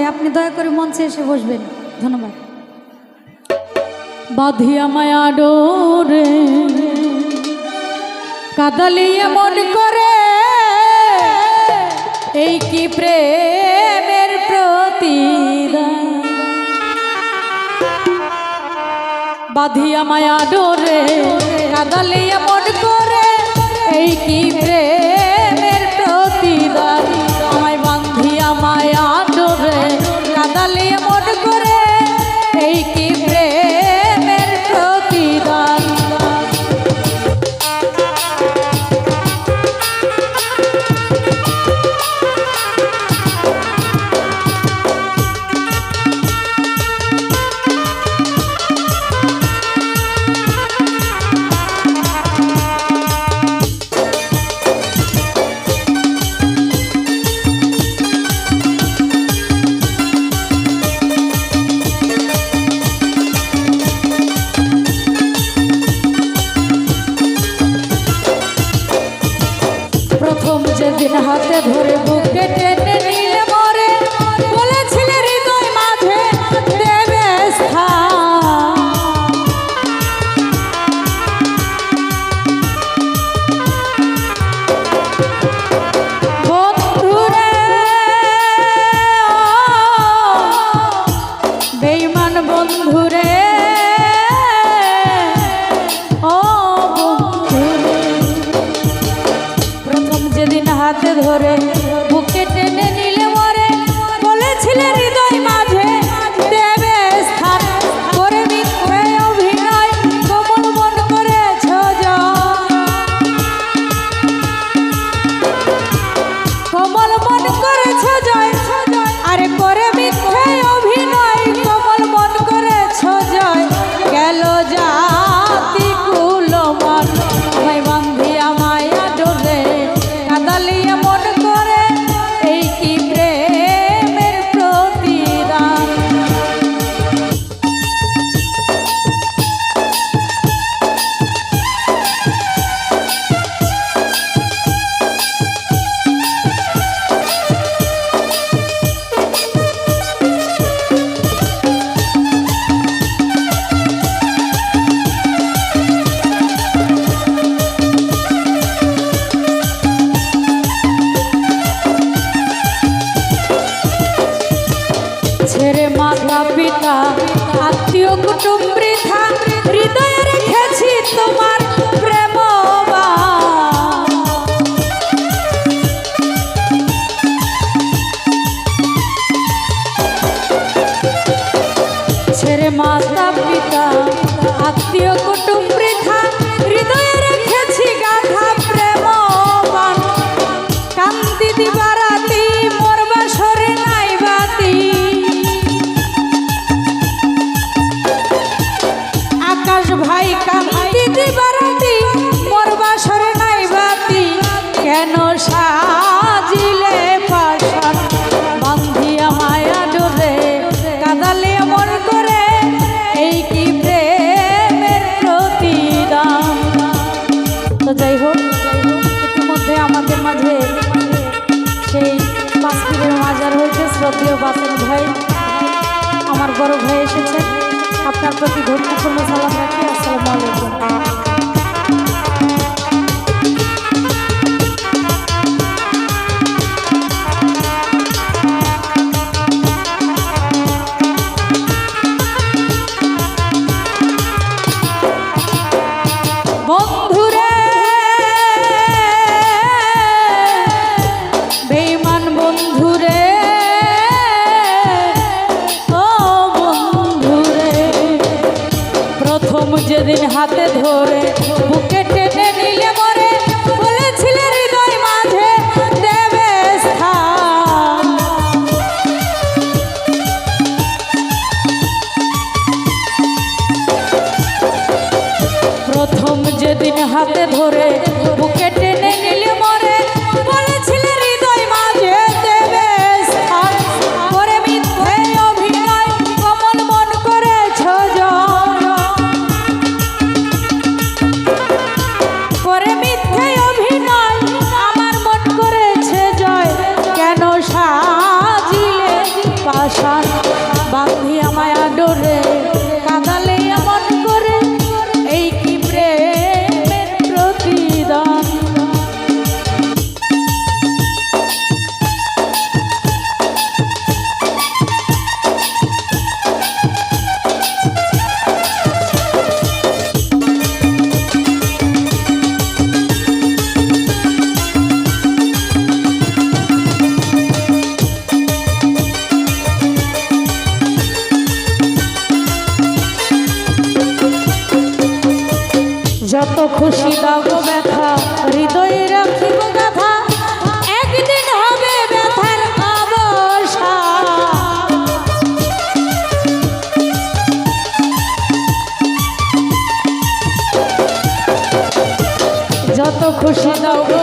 ভাই, আপনি দয়া করে মঞ্চে এসে বসবেন। ধন্যবাদ। বাঁধিয়া মায়া ডোরে, কাদালিয়ে মন করে, এই কি প্রেমের প্রতিদান? বাঁধিয়া মায়া ডোরে, কাদালিয়ে মন করে, এই কি প্রেমের হাতে ধরে বুকে টেনে নিলে মরে। বলেছিলে হৃদয় মাঝে দেবে স্থান। কোমল মন করেছ জয়। আরে করে আত্মীয় কুটুম হয়েছে বাসেন ভাই আমার বড় ভাই এসেছেন। আপনার প্রতি ভক্তিপূর্ণ সালাম রাখি। আসসালামু আলাইকুম। প্রথম যেদিন হাতে ধরে বুকে টেনে নিলে মরে, বলেছিলে মাঝে প্রথম যেদিন হাতে ধরে বুকে আমার খুশি দাও ব্যথা হৃদয়ে রাখিব গাথা একদিন হবে ব্যথার যত খুশি দাও গো